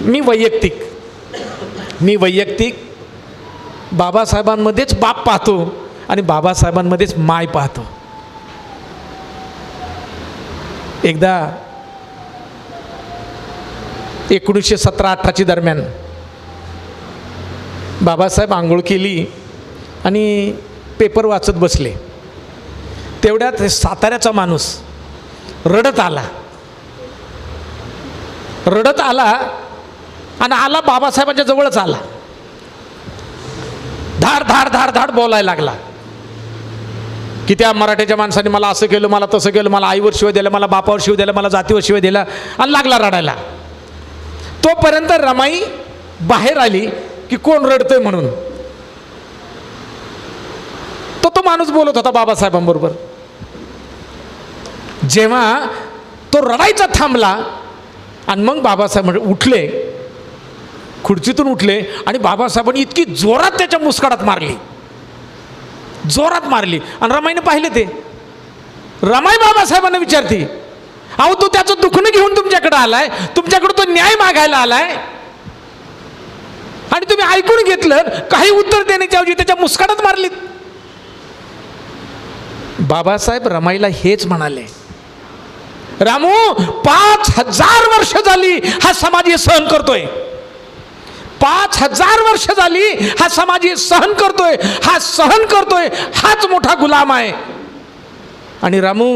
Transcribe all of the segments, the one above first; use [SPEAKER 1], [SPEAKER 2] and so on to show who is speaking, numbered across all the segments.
[SPEAKER 1] मी वैयक्तिक. मी वैयक्तिक बाबासाहेबांमध्येच बाप पाहतो आणि बाबासाहेबांमध्येच माय पाहतो. एकदा एकोणीसशे सतरा अठराची दरम्यान बाबासाहेब आंघोळ केली आणि पेपर वाचत बसले. तेवढ्यात साताऱ्याचा माणूस रडत आला. रडत आला आणि आला बाबासाहेबांच्या जवळच आला. धाड धाड धाड धाड बोलायला लागला. की त्या मराठ्याच्या माणसाने मला असं केलं मला तसं केलं मला आईवर शिवाय दिलं मला बापावर शिव दिलं मला जातीवर शिवाय दिला आणि लागला रडायला. तोपर्यंत रमाई बाहेर आली की कोण रडतंय म्हणून. तो तो माणूस बोलत होता बाबासाहेबांबरोबर. जेव्हा तो रडायचा थांबला आणि मग बाबासाहेब उठले. खुर्चीतून उठले आणि बाबासाहेबांनी इतकी जोरात त्याच्या मुस्काडात मारली. जोरात मारली. आणि रमाईने पाहिले ते. रमाई बाबासाहेबांना विचारते अहो तो त्याचं दुखणं घेऊन तुमच्याकडे आलाय? तुमच्याकडे तो न्याय मागायला आलाय? आणि तुम्ही ऐकून घेतलं काही उत्तर देण्याच्या ऐवजी त्याच्या मुस्काडात मारलीत. बाबासाहेब रमाईला हेच म्हणाले रामू पाच हजार वर्ष झाली हा समाज हे सहन करतोय. पाच हजार वर्ष झाली हा समाज सहन करतोय हा सहन करतोय हाच मोठा गुलाम आहे. आणि रामू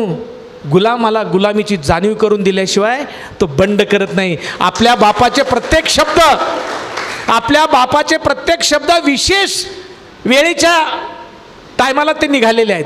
[SPEAKER 1] गुलामाला गुलामीची जाणीव करून दिल्याशिवाय तो बंड करत नाही. आपल्या बापाचे प्रत्येक शब्द आपल्या बापाचे प्रत्येक शब्द विशेष वेळेच्या टायमाला ते निघालेले आहेत.